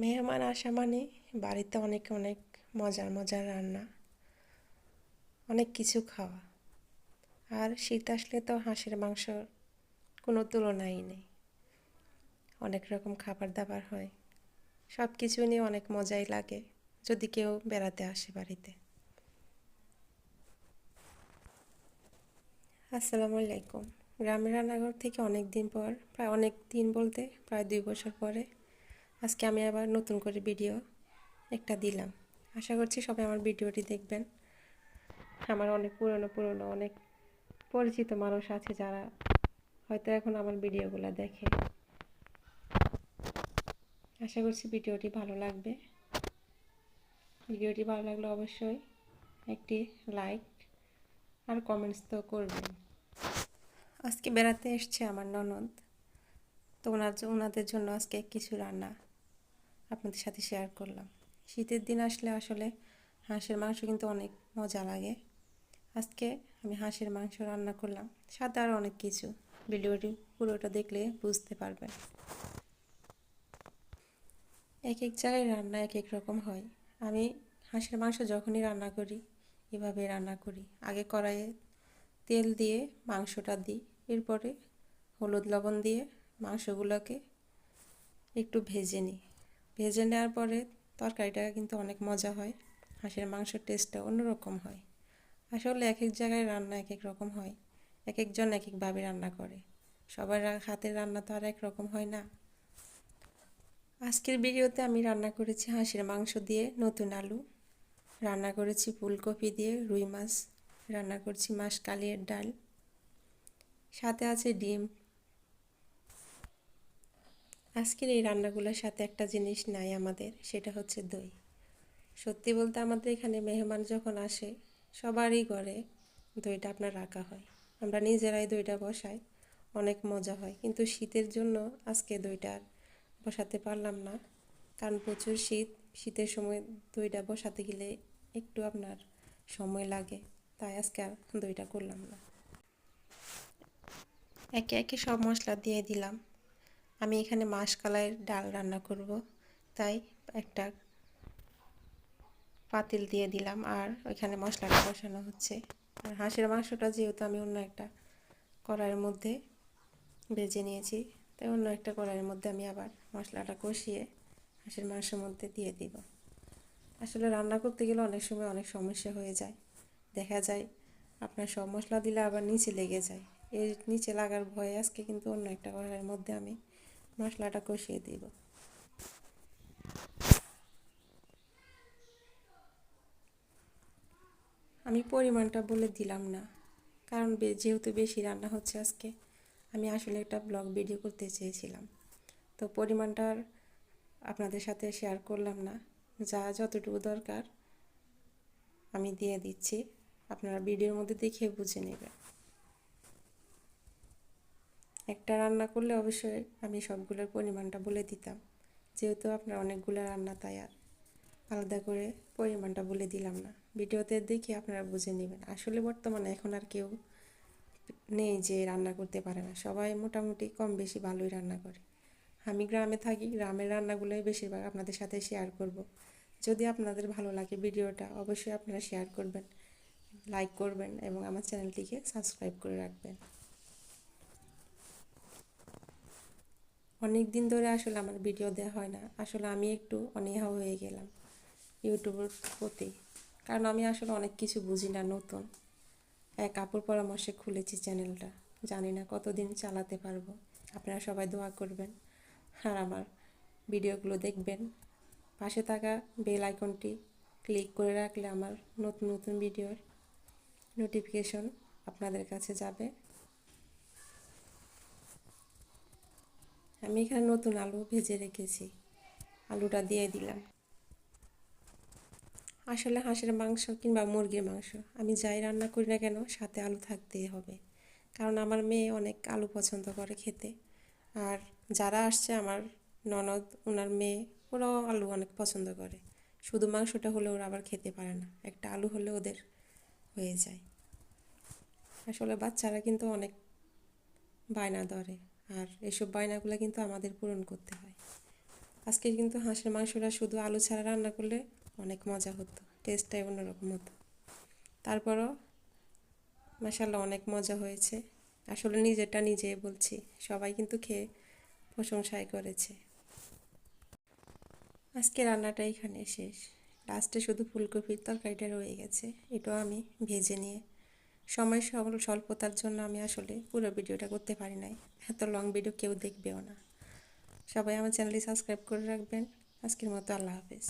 মেহমান আসা মানে বাড়িতে অনেক অনেক মজার মজার রান্না, অনেক কিছু খাওয়া। আর শীত আসলে তো হাঁসের মাংসর কোনো তুলনাই নেই। অনেক রকম খাবার দাবার হয়। সব কিছু নিয়ে অনেক মজাই লাগে, যদি কেউ বেড়াতে আসে বাড়িতে। আসসালামু আলাইকুম। গ্রামের রান্নাঘর থেকে অনেক দিন পর, প্রায় অনেক দিন বলতে প্রায় দুই বছর পরে আজকে আমি আবার নতুন করে ভিডিও একটা দিলাম। আশা করছি সবাই আমার ভিডিওটি দেখবেন। আমার অনেক পুরনো পুরনো, অনেক পরিচিত মানুষ আছে যারা হয়তো এখন আমার ভিডিওগুলো দেখে। আশা করছি ভিডিওটি ভালো লাগবে। ভিডিওটি ভালো লাগলে অবশ্যই একটি লাইক আর কমেন্টস তো করবেন। আজকে বেড়াতে এসছে আমার ননদ। তো ওনার ওনাদের জন্য আজকে কিছু রান্না। আপনাদের সাথে শেয়ার করলাম। শীতের দিন আসলে আসলে হাঁসের মাংস কিন্তু অনেক মজা লাগে। আজকে আমি হাঁসের মাংস রান্না করলাম। সাথে আরও অনেক কিছু। ভিডিওটি পুরোটা দেখলে বুঝতে পারবেন। এক এক জায়গায় রান্না এক এক রকম হয়। আমি হাঁসের মাংস যখনই রান্না করি এভাবে রান্না করি। আগে কড়াইয়ে তেল দিয়ে মাংসটা দিই। এরপরে হলুদ লবণ দিয়ে মাংসগুলোকে একটু ভেজে নিই। ভেজে নেওয়ার পরে তরকারিটা কিন্তু অনেক মজা হয়। হাঁসের মাংসের টেস্টটা অন্যরকম হয়। আসলে এক এক জায়গায় রান্না এক এক রকম হয়। এক একজন এক একভাবে রান্না করে। সবার হাতের রান্না তো আর এক রকম হয় না। আজকের ভিডিওতে আমি রান্না করেছি হাঁসের মাংস দিয়ে নতুন আলু। রান্না করেছি ফুলকপি দিয়ে রুই মাছ। রান্না করছি মাছ কালিয়ের ডাল। সাথে আছে ডিম। আজকের এই রান্নাগুলোর সাথে একটা জিনিস নাই আমাদের, সেটা হচ্ছে দই। সত্যি বলতে আমাদের এখানে মেহমান যখন আসে, সবারই ঘরে দইটা আপনার রাখা হয়। আমরা নিজেরাই দইটা বসাই, অনেক মজা হয়। কিন্তু শীতের জন্য আজকে দইটা বসাতে পারলাম না। কারণ প্রচুর শীত, শীতের সময় দইটা বসাতে গেলে একটু আপনার সময় লাগে, তাই আজকে আর দইটা করলাম না। একে একে সব মশলা দিয়ে দিলাম। আমি এখানে মাসকালাইয়ের ডাল রান্না করব। তাই একটা পাতিল দিয়ে দিলাম আর ওইখানে মশলাটা বসানো হচ্ছে। আর হাঁসের মাংসটা যেহেতু আমি অন্য একটা কড়াইয়ের মধ্যে ভেজে নিয়েছি, তাই অন্য একটা কড়াইয়ের মধ্যে আমি আবার মশলাটা কষিয়ে হাঁসের মাংসের মধ্যে দিয়ে দিব। আসলে রান্না করতে গেলে অনেক সময় অনেক সমস্যা হয়ে যায়। দেখা যায় আপনার সব মশলা দিলে আবার নিচে লেগে যায়। এর নিচে লাগার ভয়ে আজকে কিন্তু অন্য একটা কড়াইয়ের মধ্যে আমি মশলাটা কষিয়ে দিব। আমি পরিমাণটা বলে দিলাম না, কারণ যেহেতু বেশি রান্না হচ্ছে আজকে, আমি আসলে একটা ব্লগ ভিডিও করতে চেয়েছিলাম। তো পরিমাণটার আপনাদের সাথে শেয়ার করলাম না, যা যতটুকু দরকার আমি দিয়ে দিচ্ছি। আপনারা ভিডিওর মধ্যে দেখে বুঝে নেবেন। একটা রান্না করলে অবশ্যই আমি সবগুলোর পরিমাণটা বলে দিতাম। যেহেতু আপনার অনেকগুলো রান্না তাই আর আলাদা করে পরিমাণটা বলে দিলাম না। ভিডিওতে দেখে আপনারা বুঝে নেবেন। আসলে বর্তমানে এখন আর কেউ নেই যে রান্না করতে পারে না। সবাই মোটামুটি কম বেশি ভালোই রান্না করে। আমি গ্রামে থাকি, গ্রামের রান্নাগুলোই বেশিরভাগ আপনাদের সাথে শেয়ার করব। যদি আপনাদের ভালো লাগে ভিডিওটা, অবশ্যই আপনারা শেয়ার করবেন লাইক করবেন এবং আমার চ্যানেলটিকে সাবস্ক্রাইব করে রাখবেন। অনেক দিন ধরে আসলে আমার ভিডিও দেওয়া হয় না। আসলে আমি একটু অনীহা হয়ে গেলাম ইউটিউবের প্রতি। কারণ আমি আসলে অনেক কিছু বুঝি না নতুন। এক কাপড় পরামর্শে খুলেছি চ্যানেলটা। জানি না কতদিন চালাতে পারব। আপনারা সবাই দোয়া করবেন। আর আমার ভিডিওগুলো দেখবেন। পাশে থাকা বেল আইকনটি ক্লিক করে রাখলে আমার নতুন নতুন ভিডিওর নোটিফিকেশন আপনাদের কাছে যাবে। আমি এখানে নতুন আলু ভেজে রেখেছি। আলুটা দিয়ে দিলাম। আসলে হাঁসের মাংস কিংবা মুরগির মাংস, আমি যাই রান্না করি না কেন, সাথে আলু থাকতেই হবে। কারণ আমার মেয়ে অনেক আলু পছন্দ করে খেতে। আর যারা আসছে, আমার ননদ, ওনার মেয়ে, ওরাও আলু অনেক পছন্দ করে। শুধু মাংসটা হলে ওরা আবার খেতে পারে না, একটা আলু হলে ওদের হয়ে যায়। আসলে বাচ্চারা কিন্তু অনেক বায়না ধরে। আর এসব বায়নাগুলো কিন্তু আমাদের পূরণ করতে হয়। আজকে কিন্তু হাঁসের মাংসটা শুধু আলু ছাড়া রান্না করলে অনেক মজা হতো টেস্টটাই অন্যরকম হতো। তারপরও মাসাল্লাহ অনেক মজা হয়েছে। আসলে নিজেরটা নিজে বলছি, সবাই কিন্তু খেয়ে প্রশংসাই করেছে। আজকে রান্নাটা এখানে শেষ। লাস্টে শুধু ফুলকপির তরকারিটা রয়ে গেছে, এটাও আমি ভেজে নিয়ে সময় স্বল্পতার জন্য আমি আসলে পুরো ভিডিওটা করতে পারি নাই। এত লং ভিডিও কেউ দেখবেও না। সবাই আমার চ্যানেলটি সাবস্ক্রাইব করে রাখবেন। আজকের মতো আল্লাহ হাফেজ।